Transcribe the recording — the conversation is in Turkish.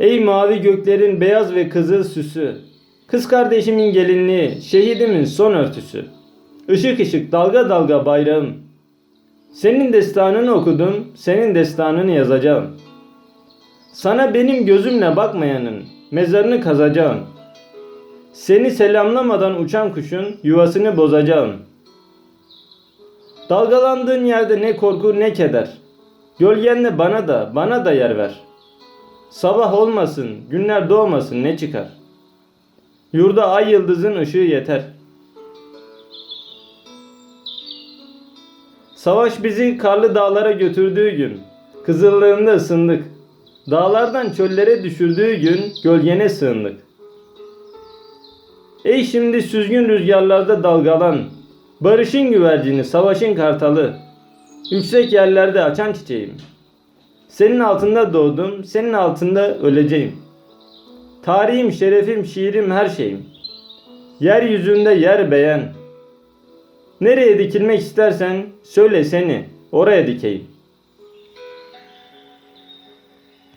Ey mavi göklerin beyaz ve kızıl süsü. Kız kardeşimin gelinliği, şehidimin son örtüsü. Işık ışık dalga dalga bayrağım. Senin destanını okudum, senin destanını yazacağım. Sana benim gözümle bakmayanın mezarını kazacağım. Seni selamlamadan uçan kuşun yuvasını bozacağım. Dalgalandığın yerde ne korku ne keder. Gölgenle bana da bana da yer ver. Sabah olmasın, günler doğmasın ne çıkar. Yurda ay yıldızın ışığı yeter. Savaş bizi karlı dağlara götürdüğü gün, kızıllığında ısındık. Dağlardan çöllere düşürdüğü gün gölgene sığındık. Ey şimdi süzgün rüzgarlarda dalgalan, barışın güvercini, savaşın kartalı, yüksek yerlerde açan çiçeğim. Senin altında doğdum, senin altında öleceğim. Tarihim, şerefim, şiirim, her şeyim. Yeryüzünde yer beğen. Nereye dikilmek istersen söyle seni, oraya dikeyim.